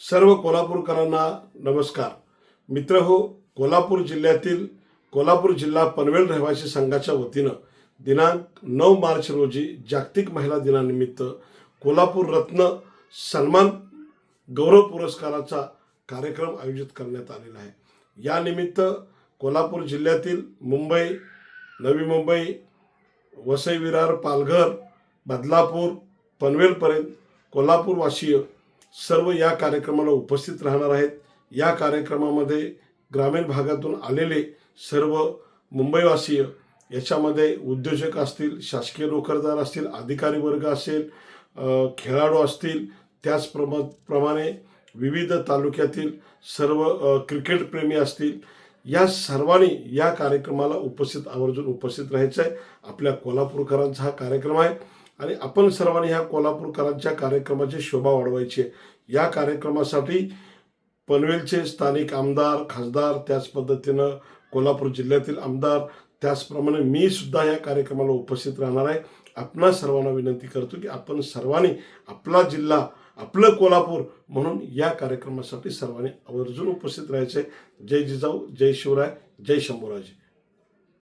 सर्व कोल्हापूरकरांना नमस्कार. मित्र हो कोल्हापूर जिल्ह्यातील कोल्हापूर जिल्हा पनवेल रहिवासी संघाच्या वतीनं दिनांक नऊ मार्च रोजी जागतिक महिला दिनानिमित्त कोल्हापूर रत्न सन्मान गौरव पुरस्काराचा कार्यक्रम आयोजित करण्यात आलेला आहे. यानिमित्त कोल्हापूर जिल्ह्यातील मुंबई नवी मुंबई वसई विरार पालघर बदलापूर पनवेलपर्यंत कोल्हापूरवासीय सर्व या कार्यक्रमाला उपस्थित राहणार आहेत. या कार्यक्रमामध्ये ग्रामीण भागातून आलेले सर्व मुंबईवासीय याच्यामध्ये उद्योजक असतील शासकीय नोकरदार असतील अधिकारी वर्ग असेल खेळाडू असतील त्याचप्रमा प्रमाणे विविध तालुक्यातील सर्व क्रिकेटप्रेमी असतील या सर्वांनी या कार्यक्रमाला उपस्थित आवर्जून उपस्थित राहायचं आहे आपल्या कोल्हापूरकरांचा हा कार्यक्रम आहे. आणि आपण सर्वांनी ह्या कोल्हापूरकरांच्या कार्यक्रमाची शोभा वाढवायची आहे. या कार्यक्रमासाठी पनवेलचे स्थानिक आमदार खासदार त्याच पद्धतीनं कोल्हापूर जिल्ह्यातील आमदार त्याचप्रमाणे मी सुद्धा या कार्यक्रमाला उपस्थित राहणार आहे. आपणा सर्वांना विनंती करतो की आपण सर्वांनी आपला जिल्हा आपलं कोल्हापूर म्हणून या कार्यक्रमासाठी सर्वांनी आवर्जून उपस्थित राहायचे. जय जिजाऊ जय शिवराय जय शंभूराजे.